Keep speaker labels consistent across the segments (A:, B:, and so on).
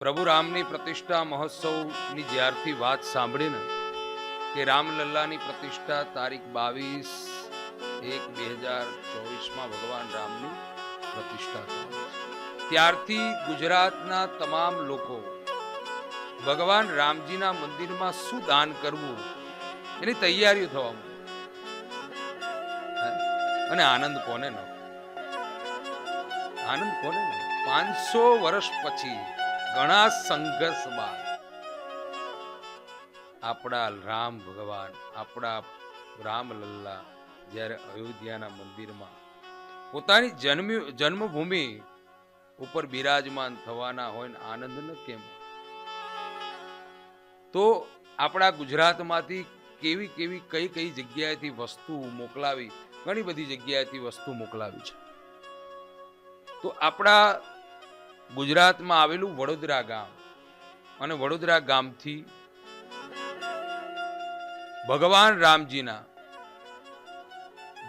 A: પ્રભુ રામની પ્રતિષ્ઠા મહોત્સવની જ્યારથી વાત સાંભળીને કે રામલલ્લાની પ્રતિષ્ઠા તારીખ બાવીસ એક બે હજાર ચોવીસમાં ભગવાન રામની પ્રતિષ્ઠા ત્યારથી ગુજરાતના તમામ લોકો ભગવાન રામજીના મંદિરમાં શું દાન કરવું એની તૈયારીઓ થવા. અને આનંદ કોને ન આનંદ કોને ન પાંચસો વર્ષ પછી ઘણા સંઘર્ષ બાદ આપણા રામ ભગવાન, આપણા રામલલ્લા જ્યારે અયોધ્યાના મંદિરમાં પોતાની જન્મ જન્મભૂમિ ઉપર બિરાજમાન થવાના હોય આનંદ ન કેમ તો આપણા ગુજરાતમાંથી કેવી કેવી, કઈ કઈ જગ્યાએથી વસ્તુ મોકલાવી, ઘણી બધી જગ્યાએથી વસ્તુ મોકલાવી છે. તો આપણા ગુજરાતમાં આવેલું વડોદરા ગામ. અને વડોદરા ગામથી ભગવાન રામજીના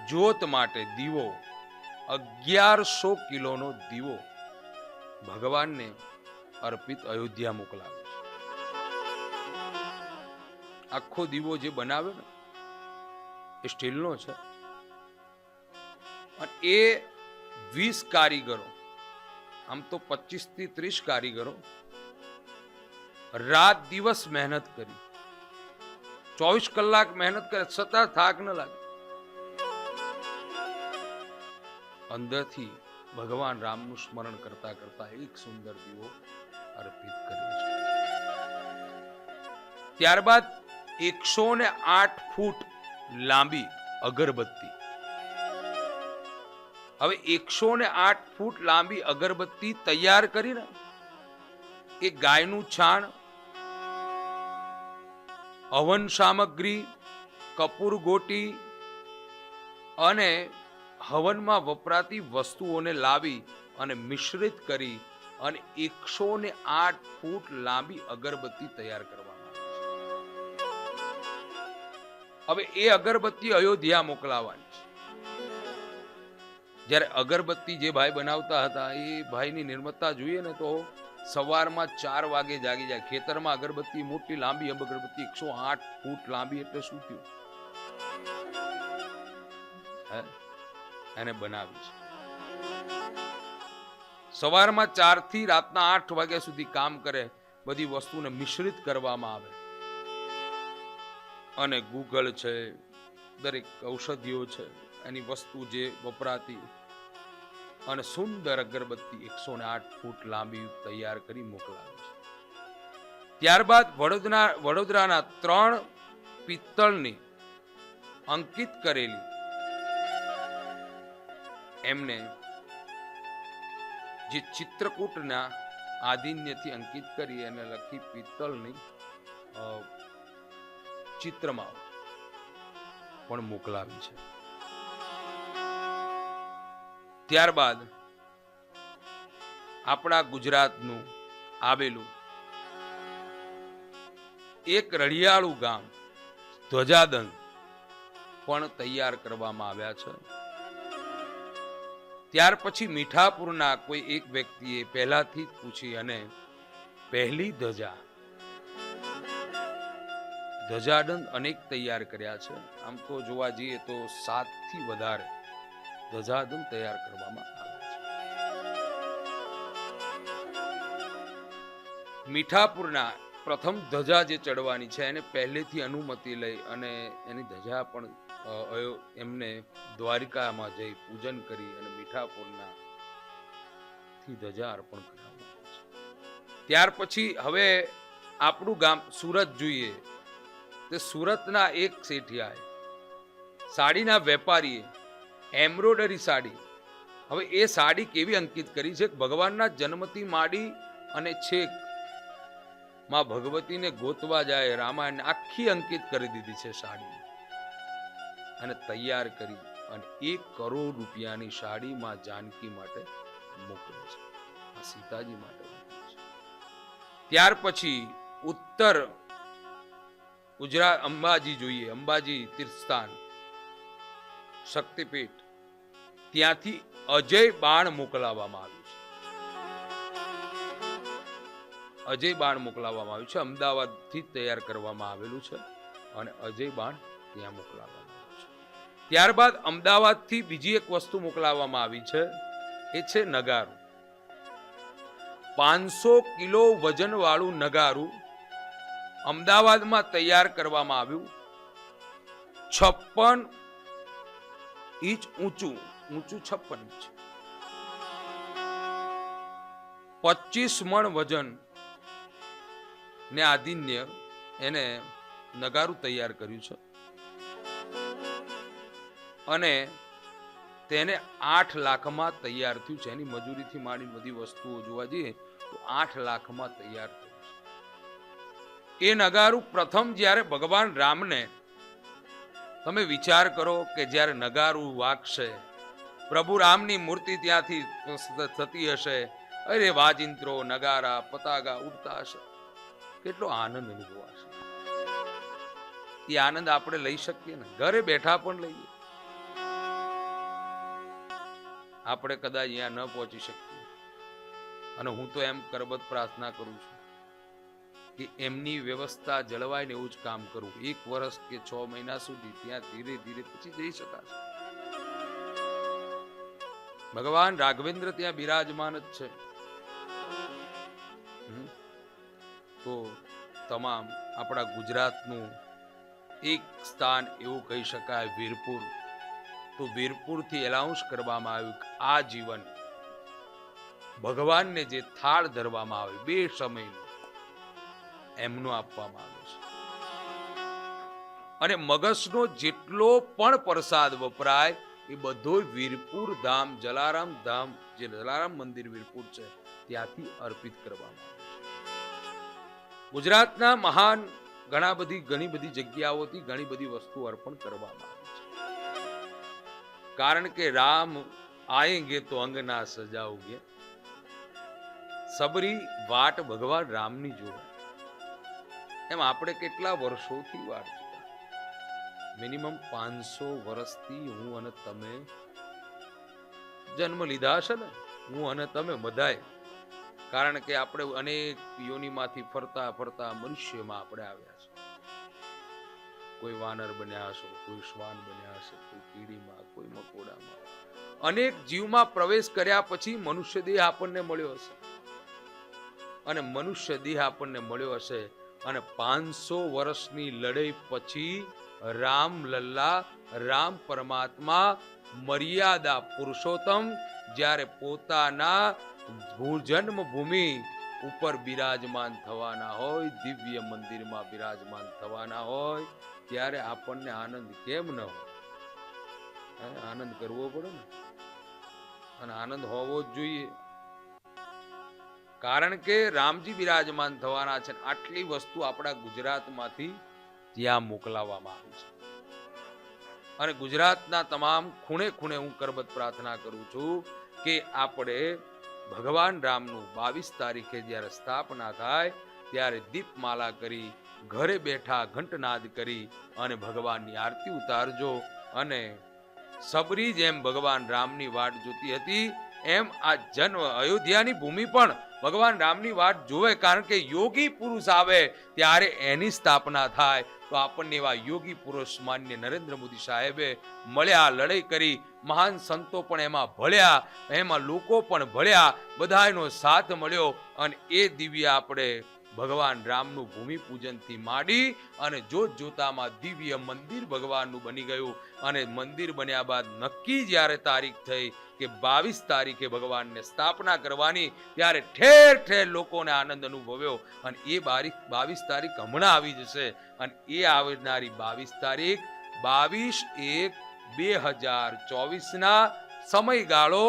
A: જોત માટે દીવો, અગિયારસો કિલોનો દીવો ભગવાનને અર્પિત અયોધ્યા મોકલાવ્યો આખો દીવો જે બનાવ્યો ને, એ સ્ટીલનો છે. અને એ વીસ કારીગરો આમ તો પચીસથી ત્રીસ કારીગરો રાત દિવસ મહેનત કરી. ચોવીસ કલાક મહેનત કરે, છતાં થાક ન લાગે. અંદરથી ભગવાન રામનું સ્મરણ કરતા કરતા એક સુંદર દીવો અર્પિત કર્યો છે. ત્યારબાદ એકસો ને આઠ ફૂટ લાંબી અગરબત્તી હવે એકસો ને આઠ ફૂટ લાંબી અગરબત્તી તૈયાર કરીને એ ગાયનું છાણ, હવન સામગ્રી, કપૂર ગોટી અને હવનમાં વપરાતી વસ્તુઓને લાવી અને મિશ્રિત કરી અને એકસો ને આઠ ફૂટ લાંબી અગરબત્તી તૈયાર કરવામાં હવે એ અગરબત્તી અયોધ્યા મોકલાવાની છે. જ્યારે અગરબત્તી જે ભાઈ બનાવતા હતા, એ ભાઈની નિર્મતતા જોઈએ ને તો સવારમાં ચાર વાગે જાગી જાય. ખેતરમાં અગરબત્તી મોટી, લાંબી, અગરબત્તી એકસો આઠ ફૂટ લાંબી એટલે શું થયું એને બનાવી છે. સવારમાં ચારથી રાતના આઠ વાગ્યા સુધી કામ કરે, બધી વસ્તુને મિશ્રિત કરવામાં આવે. અને ગૂગલ છે, દરેક ઔષધિઓ છે. એની વસ્તુ જે વપરાતી અને સુંદર અગરબત્તી એકસો ને આઠ ફૂટ લાંબી તૈયાર કરી મોકલાવે છે. ત્યારબાદ વડોદરા વડોદરાના ત્રણ પિત્તળની અંકિત કરેલી એમને જે ચિત્રકૂટના આદિન્યથી અંકિત કરી એને લખી પિત્તળની ચિત્રમાં પણ મોકલાવી છે. ત્યારબાદ આપણા ગુજરાતનું આવેલું એક રળિયાળું ગામ ધ્વજાદન પણ તૈયાર કરવામાં આવ્યા છે. ત્યાર પછી મીઠાપુરના કોઈ એક વ્યક્તિએ પહેલાથી જ પૂછી અને પહેલી ધજા ધજાદંડ અનેક તૈયાર કર્યા છે. આમ તો જોવા જઈએ તો સાતથી વધારે ધજાદંડ તૈયાર કરવામાં આવે છે. મીઠાપુરના પ્રથમ ધજા જે ચડવાની છે, એને પહેલેથી અનુમતિ લઈ અને એની ધજા પણ એમને દ્વારિકામાં જઈ પૂજન કરી અને મીઠાપુરના થી ધજા અર્પણ કરવામાં ત્યાર પછી હવે આપણું ગામ સુરત જોઈએ. તે સુરતના એક શેઠિયાએ, સાડીના વેપારીએ એમ્બ્રોડરી સાડી. હવે એ સાડી કેવી અંકિત કરી છે? ભગવાનના જન્મથી માડી અને છેકમાં ભગવતીને ગોતવા જાય રામાયણ આખી અંકિત કરી દીધી છે સાડી. અને તૈયાર કરી અને એક કરોડ રૂપિયાની સાડી માં જાનકી માટે મોકલે છે. આ સીતાજી માટે ત્યાર પછી ઉત્તર ગુજરાત અંબાજી જોઈએ, અંબાજી તીર્થસ્થાન, શક્તિપીઠ. ત્યાંથી અજય બાણ મોકલાવવામાં આવ્યું છે. અજય બાણ મોકલાવવામાં આવ્યું છે. અમદાવાદથી તૈયાર કરવામાં આવેલું છે અને અજય બાણ ત્યાં મોકલાવવામાં આવ્યું છે. ત્યારબાદ અમદાવાદથી બીજી એક વસ્તુ મોકલાવવામાં આવી છે. એ છે નગારું. પાંચસો કિલો વજન વાળું નગારું અમદાવાદમાં તૈયાર કરવામાં આવ્યું. છપ્પન ઇંચ ઊંચું. ઊંચું છપ્પન ઇંચ. પચીસ મણ વજન ને આદિન્ય એને નગારું તૈયાર કર્યું છે. અને તેને આઠ લાખમાં તૈયાર થયું છે. એની મજૂરીથી માંડી બધી વસ્તુઓ જોવા જઈએ તો આઠ લાખમાં તૈયાર થયું છે. એ નગારું પ્રથમ જ્યારે ભગવાન રામને તમે વિચાર કરો કે જ્યારે નગારું વાગશે પ્રભુ રામની મૂર્તિ ત્યાંથી થતી હશે. અરે વાજિંત્રો, નગારા, પતાગા ઉડતા હશે. કેટલો આનંદ અનુભવાશે. એ આનંદ આપણે લઈ શકીએ ને. ઘરે બેઠા પણ લઈએ. આપણે કદાચ અહીંયા ન પહોંચી શકીએ. અને હું તો એમ કરબત પ્રાર્થના કરું છું કે એમની વ્યવસ્થા જળવાય ને એવું જ કામ કરવું એક વર્ષ કે છ મહિના સુધી ત્યાં ધીરે ધીરે પછી જઈ શકાશે. ભગવાન રાઘવેન્દ્ર ત્યાં બિરાજમાન જ છે. તો તમામ આપણા ગુજરાતનું એક સ્થાન એવું કહી શકાય વીરપુર. તો વીરપુરથી એલાઉન્સ કરવામાં આવ્યું કે આ જીવન ભગવાનને જે થાળ ધરવામાં આવે, બે સમય એમનું આપવામાં આવે છે. અને મગજનો જેટલો પણ પ્રસાદ વપરાય એ બધો વીરપુર ધામ, જલારામ ધામ, જે જલારામ મંદિર વીરપુર છે, ત્યાંથી અર્પિત કરવામાં આવે છે. ગુજરાતના મહાન ઘણા બધી, ઘણી બધી જગ્યાઓથી ઘણી બધી વસ્તુ અર્પણ કરવામાં આવે છે. કારણ કે રામ આએંગે તો અંગના સજાવગે. સબરી વાટ ભગવાન રામની જોવે એમ આપણે કેટલા વર્ષોથી વાટ મિનિમમ પાંચસો વર્ષથી હું અને તમે જન્મ લીધા હશે ને, હું અને તમે બધાય કારણ કે આપણે અનેક યોનિમાંથી ફરતા ફરતા મનુષ્યમાં આપણે આવ્યા છે કોઈ વાનર બન્યા હશો, કોઈ શ્વાન બન્યા હશે, કોઈ કીડીમાં, કોઈ મકોડામાં. અનેક જીવમાં પ્રવેશ કર્યા પછી મનુષ્ય દેહ આપણને મળ્યો હશે. અને મનુષ્ય દેહ આપણને મળ્યો હશે અને પાંચસો વર્ષની લડાઈ પછી રામ લલ્લા, રામ પરમાત્મા, મર્યાદા પુરુષોત્તમ, જ્યારે પોતાના જન્મભૂમિ ઉપર બિરાજમાન થવાના હોય, દિવ્ય મંદિરમાં બિરાજમાન થવાના હોય, ત્યારે આપણને આનંદ કેમ ન હોય? આનંદ કરવો પડે ને? અને આનંદ હોવો જ જોઈએ. કારણ કે રામજી બિરાજમાન થવાના છે આટલી વસ્તુ આપણા ગુજરાતમાંથી ત્યાં મોકલાવવામાં આવી છે. અને ગુજરાતના તમામ ખૂણે ખૂણે હું કરબત પ્રાર્થના કરું છું કે આપણે ભગવાન રામનું બાવીસ તારીખે જ્યારે સ્થાપના થાય, ત્યારે દીપમાલા કરી, ઘરે બેઠા ઘંટનાદ કરી અને ભગવાનની આરતી ઉતારજો અને સબરી જેમ ભગવાન રામની વાટ જોતી હતી, એમ આ જન્મ અયોધ્યાની ભૂમિ પણ ભગવાન રામની વાટ જોવે કારણ કે યોગી પુરુષ આવે, ત્યારે એની સ્થાપના થાય. તો આપણને એવા યોગી પુરુષ માન્ય નરેન્દ્ર મોદી સાહેબે મળ્યા, લડાઈ કરી, મહાન સંતો પણ એમાં ભળ્યા, એમાં લોકો પણ ભળ્યા બધાનો સાથ મળ્યો અને એ દિવ્ય આપણે ભગવાન રામનું ભૂમિ પૂજનથી માંડી અને જોત જોતામાં દિવ્ય મંદિર ભગવાનનું બની ગયું. અને મંદિર બન્યા બાદ નક્કી જ્યારે તારીખ થઈ કે બાવીસ તારીખે ભગવાનને સ્થાપના કરવાની, ત્યારે ઠેર ઠેર લોકોને આનંદ અનુભવ્યો અને એ બારીખ, બાવીસ તારીખ હમણાં આવી જશે. અને એ આવનારી બાવીસ તારીખ બાવીસ એક બે હજાર ચોવીસના સમયગાળો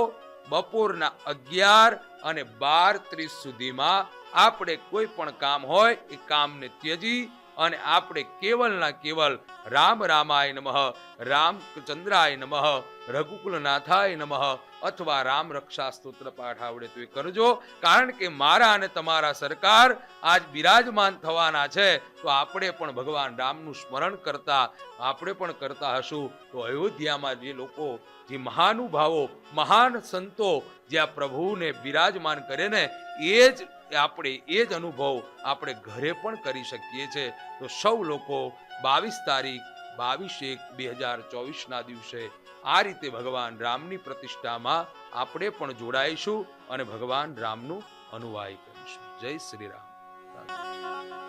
A: બપોરના અગિયાર અને બાર ત્રીસ સુધીમાં આપણે કોઈ પણ કામ હોય એ કામને ત્યજી અને આપણે કેવલના કેવલ રામ રામાય નમઃ, રામચંદ્રાય નમઃ, રઘુકુલનાથાય નમઃ અથવા રામ રક્ષા સ્તોત્ર પાઠ આવડે તો એ કરજો. કારણ કે મારા અને તમારા સરકાર આજ બિરાજમાન થવાના છે, તો આપણે પણ ભગવાન રામનું સ્મરણ કરતા, આપણે પણ કરતા હશું. તો અયોધ્યામાં જે લોકો, જે મહાનુભાવો, મહાન સંતો, જ્યાં પ્રભુને બિરાજમાન કરે ને, એ જ એ આપણે એ જ અનુભવ આપણે ઘરે પણ કરી શકીએ છીએ તો સૌ લોકો બાવીસ તારીખ, બાવીસ એક બે હજાર ચોવીસના દિવસે આ રીતે ભગવાન રામની પ્રતિષ્ઠામાં આપણે પણ જોડાઈશું અને ભગવાન રામનું અનુવાય કરીશું. જય શ્રી રામ.